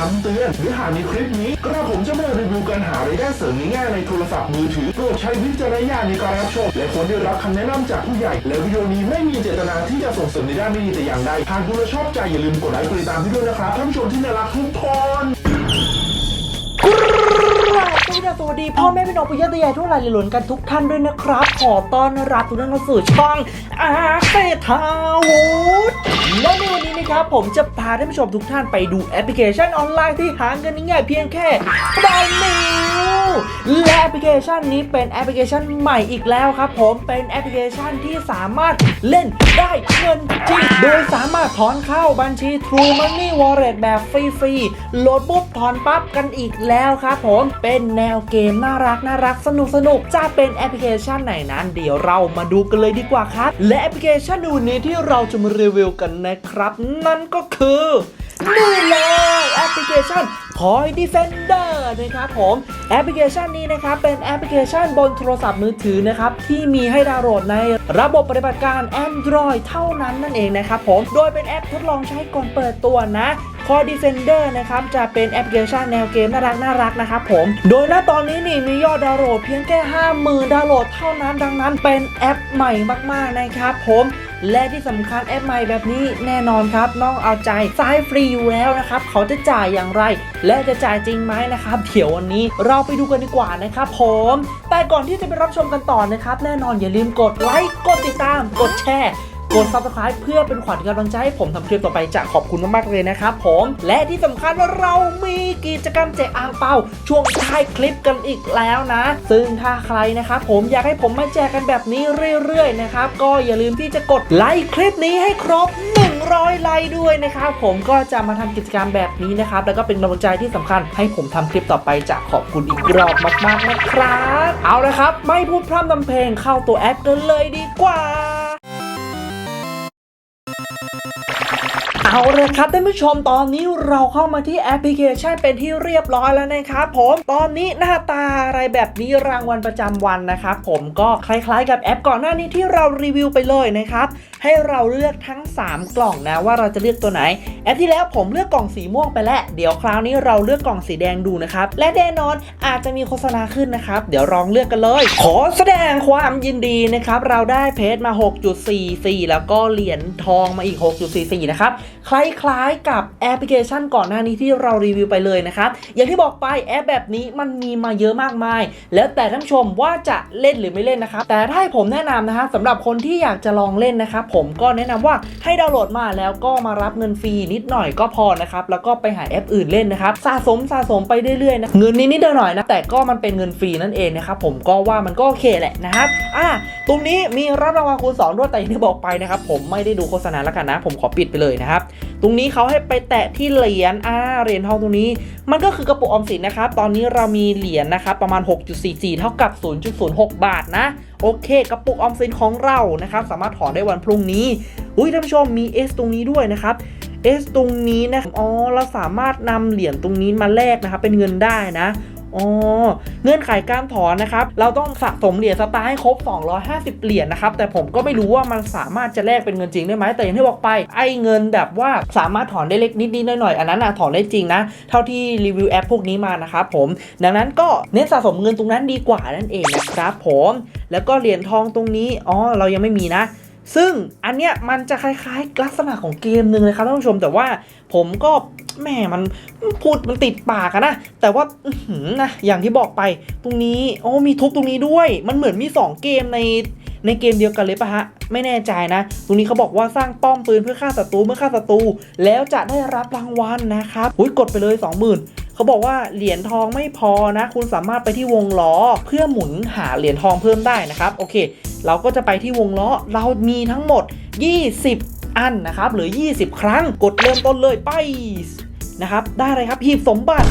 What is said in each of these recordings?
คำเตือนเนื้อหากในคลิปนี้ กระผมจะมารีวิวการหารายได้เสริมง่ายๆในโทรศัพท์มือถือโปรดใช้วิจารณญาณในการรับชม และควรได้รับคำแนะนำจากผู้ใหญ่ และวิดีโอนี้ไม่มีเจตนาที่จะส่งเสริมในด้านไม่ดีแต่อย่างใดหากดูแลชอบใจอย่าลืมกดไลค์กดติดตามด้วยนะครับท่านผู้ชมที่น่ารักทุกคนสวัสดีสวัสดีพ่อแม่พี่น้องปุยยะตายายทั่วหลายหลนกันทุกท่านด้วยนะครับ ขอต้อนรับทุกท่านเข้าสู่ช่องอาเซทาวูด และในวันนี้นะครับผมจะพาท่านผู้ชมทุกท่านไปดูแอปพลิเคชันออนไลน์ที่หาเงินง่ายเพียงแค่ปลายนิ้วและแอปพลิเคชันนี้เป็นแอปพลิเคชันใหม่อีกแล้วครับผมเป็นแอปพลิเคชันที่สามารถเล่นได้เงินจริงโดยสามารถถอนเข้าบัญชี True Money Wallet แบบฟรีๆโหลดปุ๊บถอนปั๊บกันอีกแล้วครับผมเป็นแนวเกมน่ารักน่ารักสนุกสนุกจะเป็นแอปพลิเคชันไหนนั้น เดี๋ยวเรามาดูกันเลยดีกว่าครับ และแอปพลิเคชันวันนี้ที่เราจะมารีวิวกันนะครับ นั่นก็คือนี่เลยแอปพลิเคชัน Coin Defender นะครับผม แอปพลิเคชันนี้นะครับเป็นแอปพลิเคชันบนโทรศัพท์มือถือนะครับ ที่มีให้ดาวน์โหลดในระบบปฏิบัติการ Android เท่านั้นนั่นเองนะครับผม โดยเป็นแอปทดลองใช้ก่อนเปิดตัวนะ Coin Defender นะครับ จะเป็นแอปพลิเคชันแนวเกมน่ารักน่ารักนะครับผม โดยณตอนนี้นี่มียอดดาวน์โหลดเพียงแค่ 50,000 ดาวน์โหลดเท่านั้นดังนั้นเป็นแอปใหม่มากๆนะครับผม และที่สำคัญแอปใหม่แบบนี้แน่นอนครับน้องเอาใจสายฟรีอยู่แล้วนะครับ เขาจะจ่ายอย่างไร และจะจ่ายจริงไหมนะครับเดี๋ยววันนี้เราไปดูกันดีกว่านะครับผมแต่ก่อนที่จะไปรับชมกันต่อนะครับ แน่นอนอย่าลืมกดไลค์กดติดตาม กดแชร์ กด subscribe เพื่อเป็นขวัญกำลังใจให้ผมทำคลิปต่อไปจะขอบคุณมากๆเลยนะครับผมและที่สำคัญว่าเรามีกิจกรรมแจกอ่างเปาช่วงท้ายคลิปกันอีกแล้วนะ ซึ่งถ้าใครนะครับผมอยากให้ผมมาแจกกันแบบนี้เรื่อยๆนะครับก็อย่าลืมที่จะกดไลค์คลิปนี้ให้ครบ 100 ไลค์ด้วยนะครับผมก็จะมาทำกิจกรรมแบบนี้นะครับแล้วก็เป็นกำลังใจที่สำคัญ ให้ผมทำคลิปต่อไปจะขอบคุณอีกรอบมากๆนะครับ เอาละครับ ไม่พูดพร่ำทำเพลงเข้าตัวแอปกันเลยดีกว่า เอาเลยครับท่านผู้ชมตอนนี้เราเข้ามาที่แอปพลิเคชันเป็นที่เรียบร้อยแล้วนะครับผมตอนนี้หน้าตาอะไรแบบนี้รางวัลประจำวันนะครับผมก็คล้ายๆ กับแอปก่อนหน้านี้ที่เรารีวิวไปเลยนะครับให้เราเลือกทั้ง 3 กล่องนะว่าเราจะเลือกตัวไหน แอปที่แล้วผมเลือกกล่องสีม่วงไปแล้ว เดี๋ยวคราวนี้เราเลือกกล่องสีแดงดูนะครับและแน่นอนอาจจะมีโฆษณาขึ้นนะครับเดี๋ยวลองเลือกกันเลย ขอแสดงความยินดีนะครับเราได้เพจมา 6.44 แล้วก็เหรียญทองมาอีก 6.44 นะครับคล้ายๆกับแอปพลิเคชันก่อนหน้านี้ที่เรารีวิวไปเลยนะครับ อย่างที่บอกไปแอปแบบนี้มันมีมาเยอะมากมาย แล้วแต่ท่านชมว่าจะเล่นหรือไม่เล่นนะครับ แต่ถ้าให้ผมแนะนำนะครับสำหรับคนที่อยากจะลองเล่นนะครับผมก็แนะนำว่าให้ดาวน์โหลดมาแล้วก็มารับเงินฟรีนิดหน่อยก็พอนะครับแล้วก็ไปหาแอปอื่นเล่นนะครับสะสมสะสมไปเรื่อยๆนะเงินนิดๆหน่อยๆนะแต่ก็มันเป็นเงินฟรีนั่นเองนะครับผมก็ว่ามันก็โอเคแหละนะครับอะตรงนี้มีรับรางวัลคูณสองด้วยแต่อย่างที่บอกไปนะครับผมไม่ได้ดูโฆษณาแล้วกันนะ ผมขอปิดไปเลยนะครับตรงนี้เขาให้ไปแตะที่เหรียญอ่าเหรียญทองตรงนี้ มันก็คือกระปุกออมสินนะครับตอนนี้เรามีเหรียญนะครับประมาณ 6.44 เท่ากับ 0.06 บาทนะ โอเค กระปุกออมสินของเรานะครับสามารถถอนได้วันพรุ่งนี้อุ้ยท่านผู้ชมมี S ตรงนี้ด้วยนะครับ S ตรงนี้นะอ๋อเราสามารถนำเหรียญตรงนี้มาแลกนะครับเป็นเงินได้นะ อ๋อเงื่อนไขการถอนนะครับ เราต้องสะสมเหรียญสตาร์ให้ครบ 250 เหรียญนะครับ แต่ผมก็ไม่รู้ว่ามันสามารถจะแลกเป็นเงินจริงได้ไหมแต่อย่างที่บอกไป ไอ้เงินแบบว่าสามารถถอนได้เล็กนิดๆหน่อยๆอันนั้นอะถอนได้จริงนะ เท่าที่รีวิวแอปพวกนี้มานะครับผม ดังนั้นก็เน้นสะสมเงินตรงนั้นดีกว่านั่นเองนะครับผม แล้วก็เหรียญทองตรงนี้ อ๋อ เรายังไม่มีนะ ซึ่งอันเนี้ยมันจะคล้ายๆ ลักษณะของเกมหนึ่งเลยครับท่านผู้ชมแต่ว่าผมก็แหมมันพูดมันติดปากอะนะ แต่ว่าอนะอย่างที่บอกไปตรงนี้โอ้มีทุบตรงนี้ด้วย มันเหมือนมี 2 เกมในในเกมเดียวกันเลยปะฮะ ไม่แน่ใจนะ ตรงนี้เขาบอกว่าสร้างป้อมปืนเพื่อฆ่าศัตรูเมื่อฆ่าศัตรูแล้วจะได้รับรางวัลนะครับอุ้ยกดไปเลย 20,000เขาบอกว่าเหรียญทองไม่พอนะ คุณสามารถไปที่วงล้อเพื่อหมุนหาเหรียญทองเพิ่มได้นะครับ โอเค เราก็จะไปที่วงล้อเรามีทั้งหมด 20 อันนะครับ หรือ 20 ครั้งกดเริ่มต้นเลยไปนะครับ ได้เลยครับหีบสมบัติ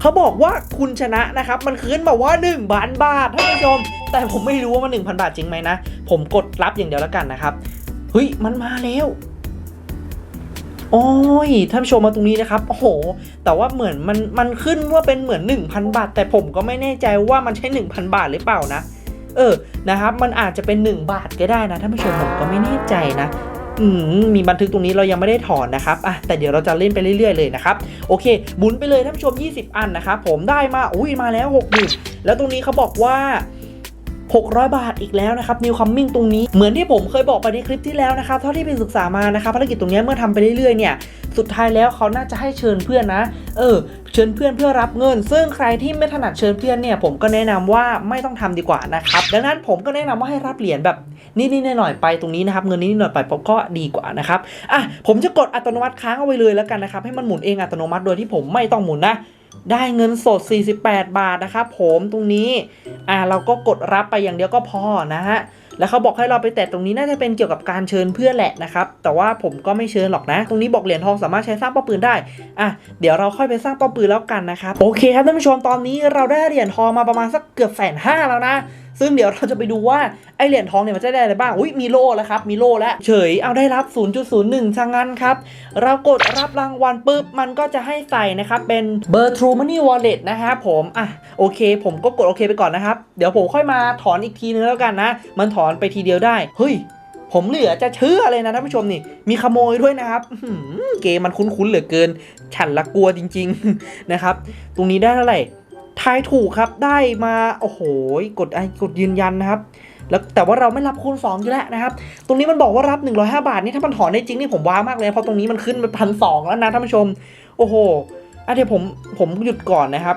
เขาบอกว่าคุณชนะนะครับ มันขึ้นมาว่า1พันบาทท่านผู้ชม แต่ผมไม่รู้ว่ามัน1,000 บาทจริงไหมนะ ผมกดรับอย่างเดียวแล้วกันนะครับเฮ้ยมันมาแล้วโอ้ยท่านผู้ชมมาตรงนี้นะครับ โอ้โห แต่ว่าเหมือนมันมันขึ้นว่าเป็นเหมือน 1,000 บาท แต่ผมก็ไม่แน่ใจว่ามันใช่ 1,000 บาทหรือเปล่านะ เออนะครับมันอาจจะเป็น 1 บาทก็ได้นะท่านผู้ชมผมก็ไม่แน่ใจนะอืมมีบันทึกตรงนี้เรายังไม่ได้ถอนนะครับอะแต่เดี๋ยวเราจะเล่นไปเรื่อย ๆ เลยนะครับ โอเคหมุนไปเลยท่านผู้ชม 20 อันนะครับผมได้มา อุ้ยมาแล้ว6ดื่มแล้วตรงนี้เขาบอกว่า 600 บาทอีกแล้วนะครับ New Coming ตรงนี้เหมือนที่ผมเคยบอกไปในคลิปที่แล้วนะครับเท่าที่ไปศึกษามานะครับภารกิจตรงนี้เมื่อทำไปเรื่อยๆเนี่ยสุดท้ายแล้วเขาน่าจะให้เชิญเพื่อนนะ เออ เชิญเพื่อนเพื่อรับเงิน ซึ่งใครที่ไม่ถนัดเชิญเพื่อนเนี่ย ผมก็แนะนำว่าไม่ต้องทำดีกว่านะครับ ดังนั้นผมก็แนะนำว่าให้รับเหรียญแบบนิดๆหน่อยๆไปตรงนี้นะครับ เงินนิดๆหน่อยไปก็ดีกว่านะครับ อะ ผมจะกดอัตโนมัติค้างเอาไว้เลยแล้วกันนะครับ ให้มันหมุนเองอัตโนมัติโดยที่ผมไม่ต้องหมุนนะ ได้เงินสด 48 บาทนะครับผมตรงนี้อ่าเราก็กดรับไปอย่างเดียวก็พอนะฮะ แล้วเขาบอกให้เราไปแตะตรงนี้น่าจะเป็นเกี่ยวกับการเชิญเพื่อนแหละนะครับ แต่ว่าผมก็ไม่เชิญหรอกนะ ตรงนี้บอกเหรียญทองสามารถใช้สร้างป้อมปืนได้ อะ เดี๋ยวเราค่อยไปสร้างป้อมปืนแล้วกันนะครับ โอเคครับท่านผู้ชมตอนนี้เราได้เหรียญทองมาประมาณสักเกือบแสนห้าแล้วนะซึ่งเดี๋ยวเราจะไปดูว่าไอเหรียญทองเนี่ยมันจะได้อะไรบ้าง อุ้ยมีโล่แล้วครับ มีโล่แล้ว เฉย เอาได้รับ 0.01ช่างงั้นครับ เรากดรับรางวัลปุ๊บ มันก็จะให้ใส่นะครับ เป็นเบอร์ True Money Wallet นะครับผม อะ โอเค ผมก็กดโอเคไปก่อนนะครับ เดี๋ยวผมค่อยมาถอนอีกทีนึงแล้วกันนะ มันถอนไปทีเดียวได้ เฮ้ย ผมเหลือจะเชื่อเลยนะท่านผู้ชมนี่ มีขโมยด้วยนะครับเกมมันคุ้นๆเหลือเกิน ฉันละกลัวจริง ๆ นะครับ ตรงนี้ได้เท่าไหร่ทายถูกครับได้มาโอ้โหกดไอ้กดยืนยันนะครับแล้วแต่ว่าเราไม่รับคูณ2อยู่แล้วนะครับ ตรงนี้มันบอกว่ารับ 105 บาทนี่ถ้ามันถอนได้จริงนี่ผมว้ามากเลย เพราะตรงนี้มันขึ้นไปพันสองแล้วนะท่านผู้ชม โอ้โหอะเดี๋ยวผมผมหยุดก่อนนะครับ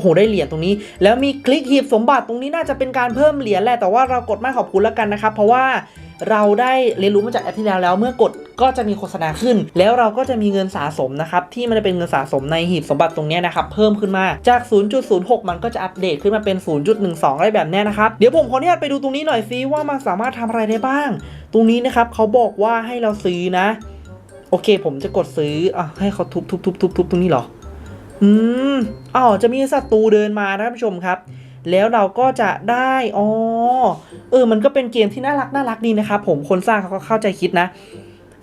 โอ้โหได้เหรียญตรงนี้ แล้วมีคลิกหีบสมบัติตรงนี้น่าจะเป็นการเพิ่มเหรียญแหละแต่ว่าเรากดไม่ขอบคุณแล้วกันนะครับ เพราะว่าเราได้เรียนรู้มาจากแอปที่แล้วแล้วเมื่อกดก็จะมีโฆษณาขึ้น แล้วเราก็จะมีเงินสะสมนะครับที่มันจะเป็นเงินสะสมในหีบสมบัติตรงนี้นะครับเพิ่มขึ้นมาจาก 0.06 มันก็จะอัปเดตขึ้นมาเป็น 0.12 อะไรแบบนี้นะครับ เดี๋ยวผมขออนุญาตไปดูตรงนี้หน่อยซิว่ามันสามารถทำอะไรได้บ้าง ตรงนี้นะครับเขาบอกว่าให้เราซื้อนะ โอเค ผมจะกดซื้ออะให้เขาทุบทุบทุบทุบทุบตรงนี้เหรอ อืมอ๋อจะมีศัตรูเดินมานะท่านผู้ชมครับ แล้วเราก็จะได้อ๋อเออ มันก็เป็นเกมที่น่ารักน่ารักดีนะครับผมคนสร้างเขาก็เข้าใจคิดนะ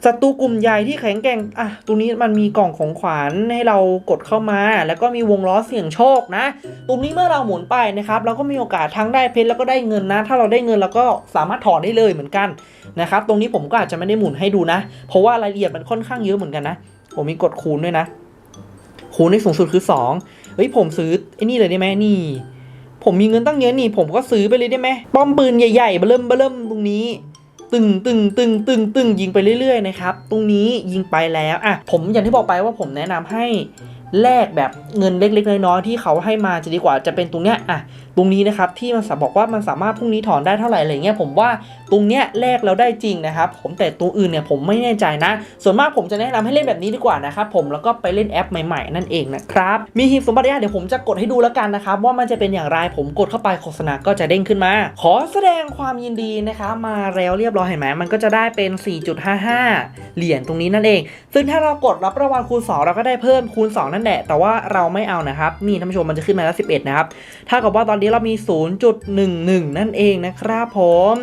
ศัตรูกลุ่มใหญ่ที่แข็งแกร่ง อะ ตรงนี้มันมีกล่องของขวัญให้เรากดเข้ามา แล้วก็มีวงล้อเสี่ยงโชคนะ ตรงนี้เมื่อเราหมุนไปนะครับ เราก็มีโอกาสทั้งได้เพชรแล้วก็ได้เงินนะ ถ้าเราได้เงินเราก็สามารถถอนได้เลยเหมือนกันนะครับ ตรงนี้ผมก็อาจจะไม่ได้หมุนให้ดูนะ เพราะว่ารายละเอียดมันค่อนข้างเยอะเหมือนกันนะ ผมมีกดคูณด้วยนะ คูณในสูงสุดคือ2เฮ้ยผมซื้อไอ้นี่เลยได้ไหมนี่ ผมมีเงินตั้งเยอะนี่ ผมก็ซื้อไปเลยได้ไหมป้อมปืนใหญ่ๆเบเริ่มเบเริ่มตรงนี้ ตึงตึงตึงตึงตึงยิงไปเรื่อยๆนะครับตรงนี้ยิงไปแล้วอะผมอย่างที่บอกไปว่าผมแนะนำให้แลกแบบเงินเล็กๆน้อยๆที่เขาให้มาจะดีกว่าจะเป็นตรงเนี้ยอะ ตรงนี้นะครับที่มันบอกว่ามันสามารถพรุ่งนี้ถอนได้เท่าไหร่อะไรเงี้ยผมว่าตรงเนี้ยแลกเราได้จริงนะครับผมแต่ตัวอื่นเนี่ยผมไม่แน่ใจนะ ส่วนมากผมจะแนะนำให้เล่นแบบนี้ดีกว่านะครับผมแล้วก็ไปเล่นแอปใหม่ๆ นั่นเองนะครับมีหีบสมบัติอะเดี๋ยวผมจะกดให้ดูแล้วกันนะครับว่ามันจะเป็นอย่างไรผมกดเข้าไปโฆษณาก็จะเด้งขึ้นมา ขอแสดงความยินดีนะครับมาแล้วเรียบร้อยเห็นไหมมันก็จะได้เป็น 4.55 เหรียญตรงนี้นั่นเอง ซึ่งถ้าเรากดรับรางวัลคูณ 2 เราก็ได้เพิ่มคูณ 2 นั่นแหละ แต่ว่าเราไม่เอานะครับนี่ท่านผู้ชมมันจะขึ้นมาแล้ว 11 นะครับถ้ากับว่าตอนนี้นี้เรามี 0.11 นั่นเองนะครับผม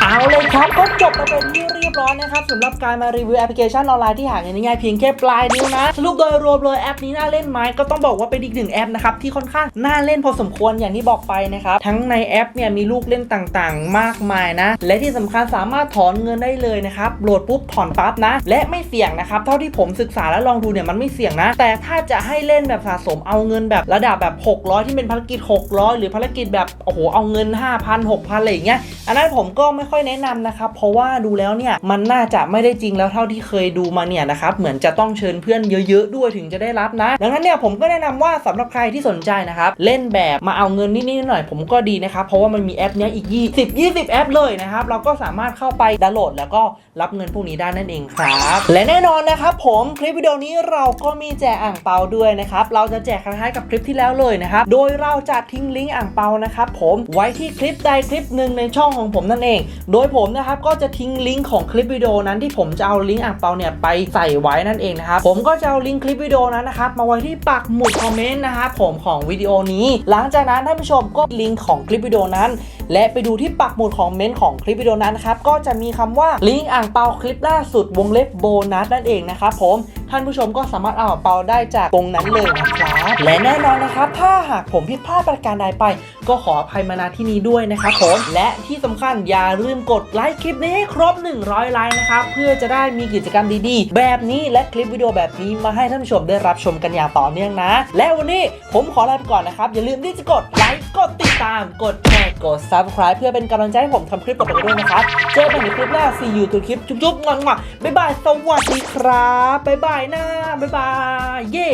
เอาเลยครับก็จบไปเป็นที่ เรียบร้อยนะครับสำหรับการมารีวิวแอปพลิเคชันออนไลน์ที่หาเงินง่ายเพียงแค่ปลายนิ้วนะสรุปโดยรวมเลยแอปนี้น่าเล่นไหมก็ต้องบอกว่าเป็นอีกหนึ่งแอปนะครับที่ค่อนข้างน่าเล่นพอสมควรอย่างที่บอกไปนะครับทั้งในแอปเนี่ยมีลูกเล่นต่างๆ มากมายนะ และที่สำคัญสามารถถอนเงินได้เลยนะครับโหลดปุ๊บถอนปั๊บนะ และไม่เสี่ยงนะครับเท่าที่ผมศึกษาและลองดูเนี่ยมันไม่เสี่ยงนะ แต่ถ้าจะให้เล่นแบบสะสมเอาเงินแบบระดับแบบ 600 ที่เป็นภารกิจ 600 หรือภารกิจแบบโอ้โหเอาเงิน 5,000 6,000อะไรอย่างเงี้ยอันนั้นผมก็ไม่ค่อยแนะนำนะครับเพราะว่าดูแล้วเนี่ยมันน่าจะไม่ได้จริงแล้วเท่าที่เคยดูมาเนี่ยนะครับเหมือนจะต้องเชิญเพื่อนเยอะๆด้วยถึงจะได้รับนะ ดังนั้นเนี่ยผมก็แนะนำว่าสำหรับใครที่สนใจนะครับเล่นแบบมาเอาเงินนิดๆหน่อยๆผมก็ดีนะครับเพราะว่ามันมีแอปเนี้ยอีก20 20 แอปเลยนะครับเราก็สามารถเข้าไปดาวน์โหลด แล้วก็รับเงินพวกนี้ได้นั่นเองครับและแน่นอนนะครับผมคลิปวิดีโอนี้เราก็มีแจกอ่างเปาด้วยนะครับเราจะแจกคล้ายๆกับคลิปที่แล้วเลยนะครับโดยเราจะทิ้งลิงก์อ่างเปานะครับผมไว้ที่คลิปใดคลิปหนึ่งในช่องของผมนั่นเอง โดยผมนะครับก็จะทิ้งลิงก์ของคลิปวิดีโอนั้นที่ผมจะเอาลิงก์อ่างเปาเนี่ยไปใส่ไว้นั่นเองนะครับผมก็จะเอาลิงก์คลิปวิดีโอนั้นนะครับมาไว้ที่ปักหมุดคอมเมนต์นะครับผมของวิดีโอนี้ หลังจากนั้นท่านผู้ชมก็ลิงก์ของคลิปวิดีโอนั้น และไปดูที่ปักหมุดคอมเมนต์ของคลิปวิดีโอนั้นนะครับก็จะมีคำว่าลิงก์อ่างเปาคลิปล่าสุดวงเล็บโบนัสนั่นเองนะครับผม ท่านผู้ชมก็สามารถเอาเปาได้จากตรงนั้นเลยนะครับและแน่นอนนะครับ ถ้าหากผมผิดพลาดประการใดไป ก็ขออภัยมาณที่นี้ด้วยนะครับผมและที่สำคัญอย่าลืมกดไลค์คลิปนี้ให้ครบ 100 ไลค์นะครับเพื่อจะได้มีกิจกรรมดีๆ แบบนี้และคลิปวิดีโอแบบนี้มาให้ท่านผู้ชมได้รับชมกันอย่างต่อเนื่องนะ และวันนี้ผมขอลาไปก่อนนะครับอย่าลืมที่จะกดไลค์กดติดตามกดแชร์กด subscribe เพื่อเป็นกำลังใจให้ผมทำคลิปต่อไปด้วยนะครับ เจอกันในคลิปหน้า see you ทุกคลิป จุ๊บๆงอนๆบ๊ายบาย สวัสดีครับ บ๊ายบายนะบ๊ายบาย เย่